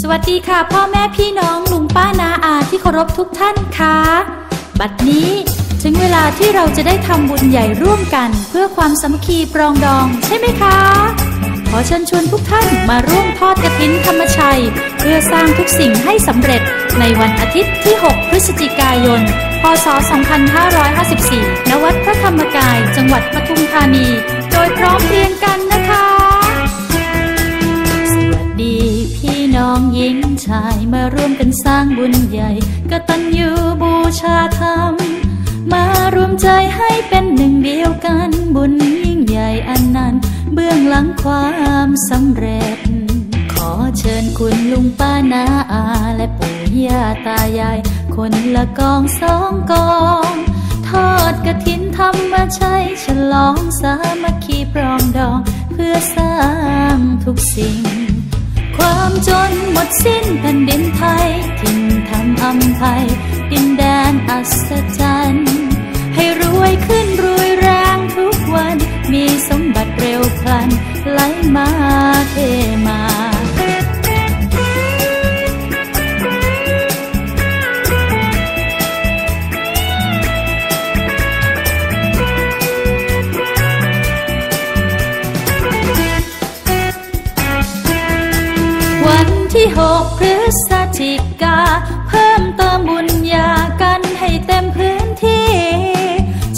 สวัสดีค่ะ พ่อแม่พี่น้องลุงป้านาอาที่เคารพทุกท่านค่ะ บัดนี้ถึงเวลาที่เราจะได้ทำบุญใหญ่ร่วมกัน เพื่อความสามัคคีปรองดองใช่ไหมคะ ขอเชิญชวนทุกท่านมาร่วมทอดกระถินธรรมชัย เพื่อสร้างทุกสิ่งให้สำเร็จในวันอาทิตย์ที่ 6 พฤศจิกายน พศ 2554 ณ วัดพระธรรมกาย จังหวัดปทุมธานี ชายมาร่วมกันสร้างบุญใหญ่กตัญญูบูชาธรรม มารวมใจให้เป็นหนึ่งเดียวกันบุญยิ่งใหญ่อันนั้นเบื้องหลังความสำเร็จ ขอเชิญคุณลุงป้านาอาและปู่ย่าตายาย คนละกองสองกองทอดกระถินธรรมชัยฉลองสามัคคีปรองดอง เพื่อสร้างทุกสิ่ง ความจนหมดสิ้นแผ่นดินไทยถิ่นทำอำไทยดินแดนอัศจรรย์ให้รวยขึ้นรวยแรงทุกวัน มีสมบัติเร็วพลันไหลมาเทมา ที่หกพฤศจิกา เพิ่มเติมบุญญากันให้เต็มพื้นที่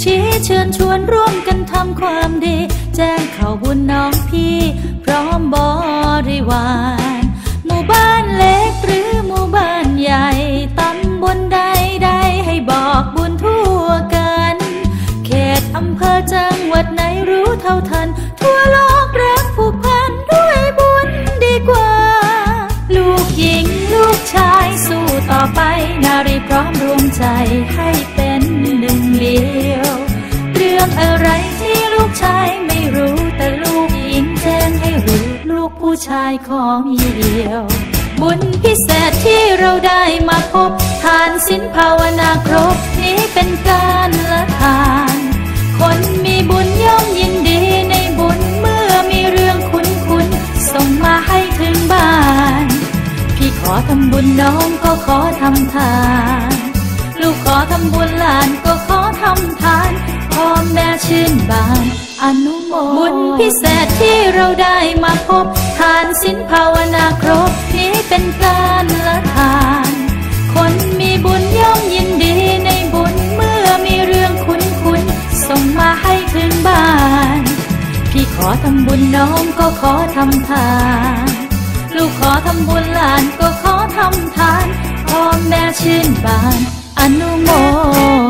ชี้เชิญชวนร่วมกันทำความดี แจ้งข่าวบุญน้องพี่ พร้อมบริวาร หมู่บ้านเล็กหรือหมู่บ้านใหญ่ตำบลใดใดให้บอกบุญทั่วกัน เขตอำเภอจังหวัดไหนรู้เท่าทันทั่วโลก ใจให้เป็นหนึ่งเดียว เรื่องอะไรที่ลูกชายไม่รู้แต่ลูกหญิงแจ้งให้รู้ลูกผู้ชายขอมีเดียว บุญพิเศษที่เราได้มาพบ ทานสินภาวนาครบนี้เป็นการละทาน คนมีบุญย่อมยินดีในบุญเมื่อมีเรื่องคุ้นคุ้นส่งมาให้ถึงบ้าน พี่ขอทำบุญน้องก็ขอทำทาน ลูกขอทำบุญหลานก็ขอทำทานพ่อแม่ชื่นบาน อนุโมบุญพิเศษที่เราได้มาพบ ทานสินภาวนาครบ นี้เป็นการละทาน คนมีบุญย่อมยินดีในบุญเมื่อมีเรื่องคุ้นคุ้นส่งมาให้ถึงบ้าน พี่ขอทำบุญน้องก็ขอทำทานลูกขอทำบุญหลานก็ขอทำทานพ่อแม่ชื่นบาน Anh mo